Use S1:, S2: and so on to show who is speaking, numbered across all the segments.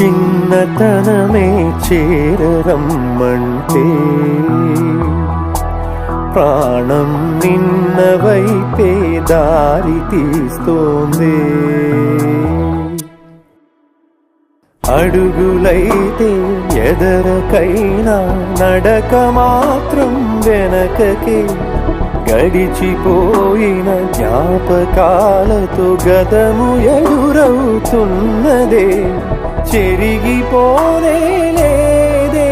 S1: చిన్నతనమే చేరరమ్మంటే ప్రాణం నిన్న వైపే దారి తీస్తోంది. అడుగులైతే ఎదరకైనా నడక మాత్రం వెనకకే గడిచిపోయిన జ్ఞాపకాలతో గతము ఎదురవుతున్నదే. చెరిగిపోనే లేదే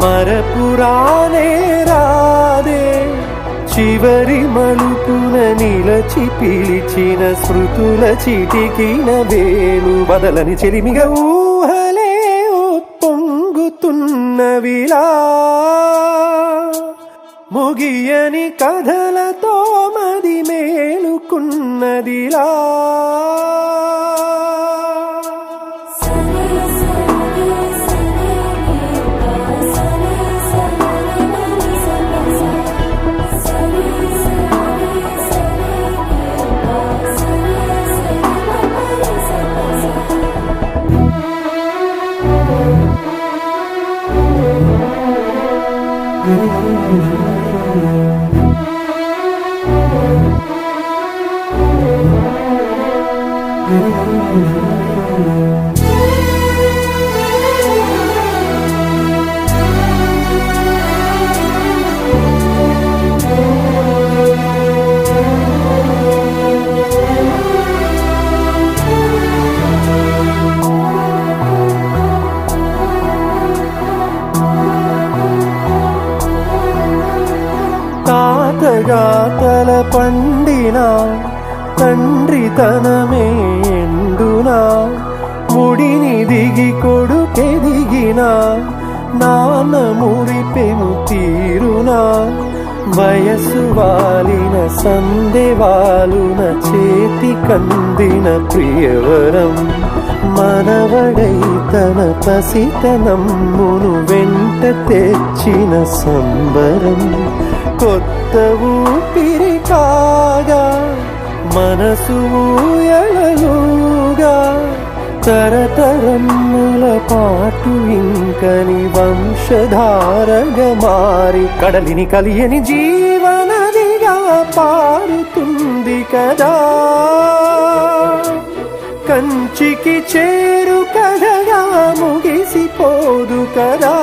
S1: మరపురానే రాదే. చివరి మలుపున నిలచి పిలిచిన స్మృతుల చిటికిన వేలు బదలని చెలిమిగ ఊహలే పొంగుతున్నవిలా ముగియని కథలతో మది మేలుకున్నదిలా.
S2: Thank you.
S1: తాతగా తల పండిన తండ్రి తనమే ఎండునా ముడిని దిగి కొడుకెదిగిన నాన్న మురిపెను తీరునా? వయసు వాలిన సందెవాలున చేతి కందిన ప్రియవరం మనవడై తన పసితనమ్మును వెంట తెచ్చిన సంబరం. కొత్త ఊపిరి కాగా మనసు ఊయలలుగా తరతరముల పాటు ఇంకని వంశధారగా మారి కడలిని కలియని జీవనదిగా పారుతుంది కదా. కంచికి చేరు కదగా ముగిసిపోదు కదా.